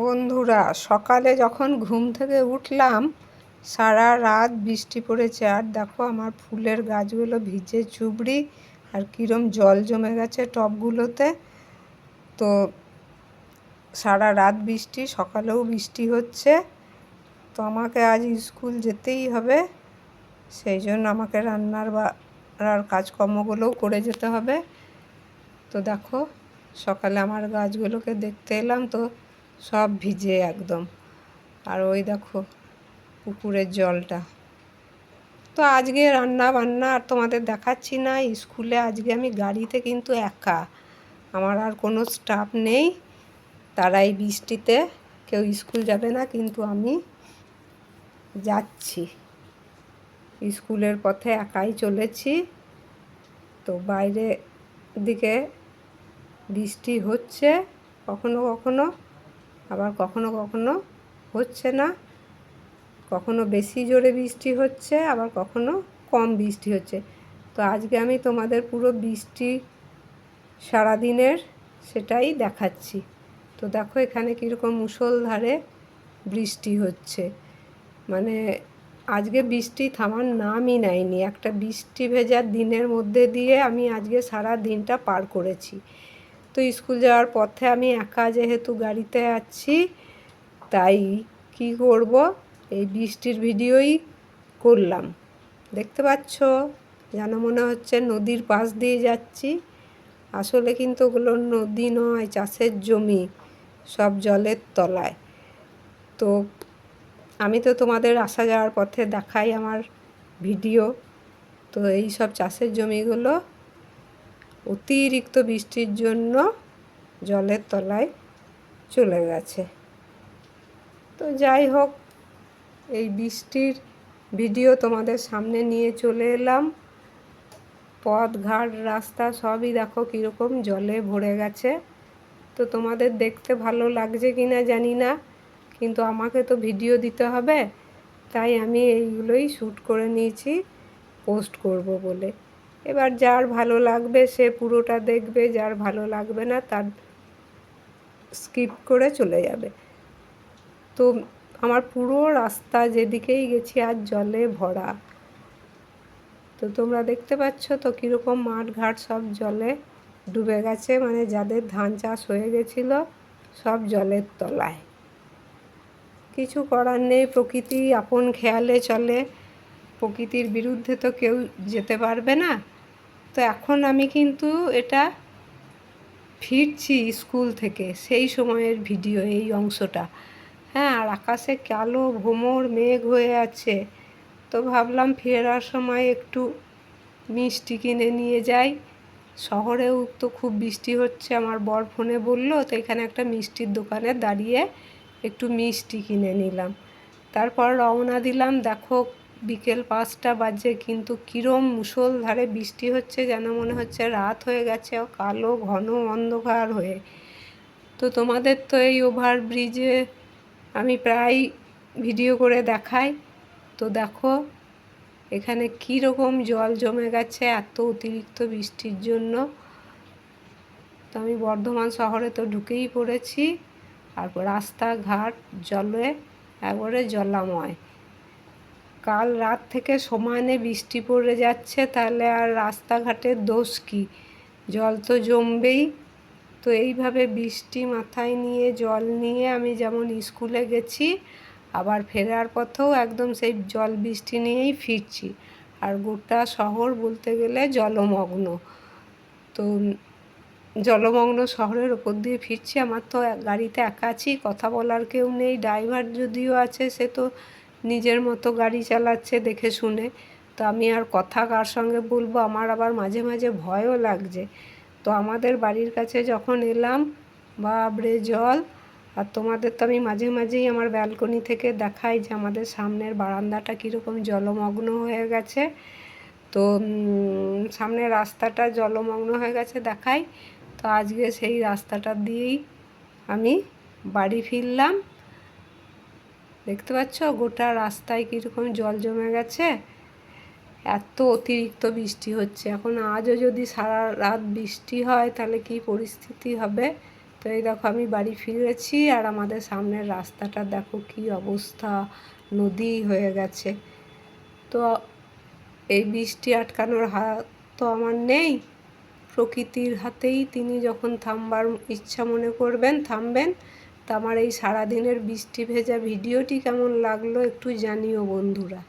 বন্ধুরা, সকালে যখন ঘুম থেকে উঠলাম, সারা রাত বৃষ্টি পড়েছে। আর দেখো আমার ফুলের গাছগুলো ভিজে চুবড়ি, আর কীরম জল জমে গেছে টবগুলোতে তো সারা রাত বৃষ্টি, সকালেও বৃষ্টি হচ্ছে। তো আমাকে আজ স্কুল যেতেই হবে, সেই জন্য আমাকে রান্নার বা কাজকর্মগুলোও করে যেতে হবে। তো দেখো, সকালে আমার গাছগুলোকে দেখতে এলাম, তো সব ভিজে একদম। আর ওই দেখো পুকুরের জলটা। তো আজকে রান্না বান্না আর তোমাদের দেখাচ্ছি না, স্কুলে আজকে আমি গাড়িতে কিন্তু একা। আমার আর কোনো স্টাফ নেই তারা এই বৃষ্টিতে। কেউ স্কুল যাবে না, কিন্তু আমি যাচ্ছি। স্কুলের পথে একাই চলেছি। তো বাইরে দিকে বৃষ্টি হচ্ছে, কখনো কখনো আবার কখনো কখনো হচ্ছে না। কখনো বেশি জোরে বৃষ্টি হচ্ছে, আবার কখনো কম বৃষ্টি হচ্ছে। তো আজকে আমি তোমাদের পুরো বৃষ্টি সারাদিনের সেটাই দেখাচ্ছি। তো দেখো এখানে কীরকম মুসলধারে বৃষ্টি হচ্ছে। মানে আজকে বৃষ্টি থামার নামই নেয়নি। একটা বৃষ্টি ভেজার দিনের মধ্যে দিয়ে আমি আজকে সারা দিনটা পার করেছি। তো স্কুল যাওয়ার পথে আমি একা যেহেতু গাড়িতে আছি, তাই কি করব? এই বৃষ্টির ভিডিওই করলাম। দেখতে পাচ্ছ? যেন মনে হচ্ছে নদীর পাশ দিয়ে যাচ্ছি। আসলে কিন্তু ওগুলো নদী নয়, চাষের জমি, সব জলের তলায়। তো আমি তো তোমাদের আসা যাওয়ার পথে দেখাই আমার ভিডিও। তো এই সব চাষের জমিগুলো অতিরিক্ত বৃষ্টির জন্য জলের তলায় চলে গেছে। তো যাই হোক, এই বৃষ্টির ভিডিও তোমাদের সামনে নিয়ে চলে এলাম। পথ, ঘাট, রাস্তা সবই দেখো কীরকম জলে ভরে গেছে। তো তোমাদের দেখতে ভালো লাগছে কি না জানি না, কিন্তু আমাকে তো ভিডিও দিতে হবে, তাই আমি এইগুলোই শ্যুট করে নিয়েছি, পোস্ট করব বলে। এবার যার ভালো লাগবে, সে পুরোটা দেখবে, যার ভালো লাগবে না তার স্কিপ করে চলে যাবে। তো আমার পুরো রাস্তা যেদিকেই গেছি আর জলে ভরা। তো তোমরা দেখতে পাচ্ছ তো কীরকম মাঠ ঘাট সব জলে ডুবে গেছে মানে যাদের ধান চাষ হয়ে গেছিল সব জলের তলায়। কিছু করার নেই, প্রকৃতি আপন খেয়ালে চলে। প্রকৃতির বিরুদ্ধে তো কেউ যেতে পারবে না। তো এখন আমি কিন্তু এটা ফিরছি স্কুল থেকে, সেই সময়ের ভিডিও, এই অংশটা। হ্যাঁ আর আকাশে কালো ভোমর, মেঘ হয়ে আছে। তো ভাবলাম ফেরার সময় একটু মিষ্টি কিনে নিয়ে যাই। শহরেও তো খুব বৃষ্টি হচ্ছে, আমার বর ফোনে বলল, তো এখানে একটা মিষ্টির দোকানে দাঁড়িয়ে একটু মিষ্টি কিনে নিলাম। তারপর রওনা দিলাম, দেখো বিকেল পাঁচটা বাজে, কিন্তু কিরম মুসলধারে বৃষ্টি হচ্ছে যেন মনে হচ্ছে রাত হয়ে গেছে কালো ঘন অন্ধকার হয়ে। তো তোমাদের তো এই ওভার ব্রিজে আমি প্রায় ভিডিও করে দেখাই। তো দেখো, এখানে রকম জল জমে গেছে এত অতিরিক্ত বৃষ্টির জন্য। তো আমি বর্ধমান শহরে তো ঢুকেই পড়েছি। আর রাস্তাঘাট, জলে, একবারে জলাময়। কাল রাত থেকে সমানে বৃষ্টি পড়ে যাচ্ছে, তাহলে আর রাস্তাঘাটের দোষ কী? জল তো জমবেই। তো এইভাবে বৃষ্টি মাথায় নিয়ে, জল নিয়ে আমি যেমন স্কুলে গেছি, আবার ফেরার পথেও একদম সেই জল বৃষ্টি নিয়েই ফিরছি। আর গোটা শহর বলতে গেলে জলমগ্ন। তো জলমগ্ন শহরের ওপর দিয়ে ফিরছি। আমার তো গাড়িতে একা আছি, কথা বলার কেউ নেই, ড্রাইভার যদিও আছে, সে তো নিজের মতো গাড়ি চালাচ্ছে দেখে শুনে। তো আমি আর কথা কার সঙ্গে বলব? আমার আবার মাঝে মাঝে ভয়ও লাগছে। তো আমাদের বাড়ির কাছে যখন এলাম বাবরে জল! আর তোমাদের তো আমি মাঝে মাঝেই আমার ব্যালকনি থেকে দেখাই যে আমাদের সামনের বারান্দাটা কীরকম জলমগ্ন হয়ে গেছে। তো সামনের রাস্তাটা জলমগ্ন হয়ে গেছে দেখাই। তো আজকে সেই রাস্তাটা দিয়েই আমি বাড়ি ফিরলাম। দেখতে পাচ্ছ? গোটা রাস্তায় কীরকম জল জমে গেছে। এত অতিরিক্ত বৃষ্টি হচ্ছে। এখন আজও যদি সারা রাত বৃষ্টি হয়, তাহলে কি পরিস্থিতি হবে? তো এই দেখো, আমি বাড়ি ফিরেছি আর আমাদের সামনের রাস্তাটা দেখো কি অবস্থা। নদী হয়ে গেছে। তো এই বৃষ্টি আটকানোর হাত তো আমার নেই। প্রকৃতির হাতেই তিনি যখন থামবার ইচ্ছা মনে করবেন, থামবেন। আমার এই সারাদিনের বৃষ্টি ভেজা ভিডিওটি কেমন লাগল একটু জানিও বন্ধুরা।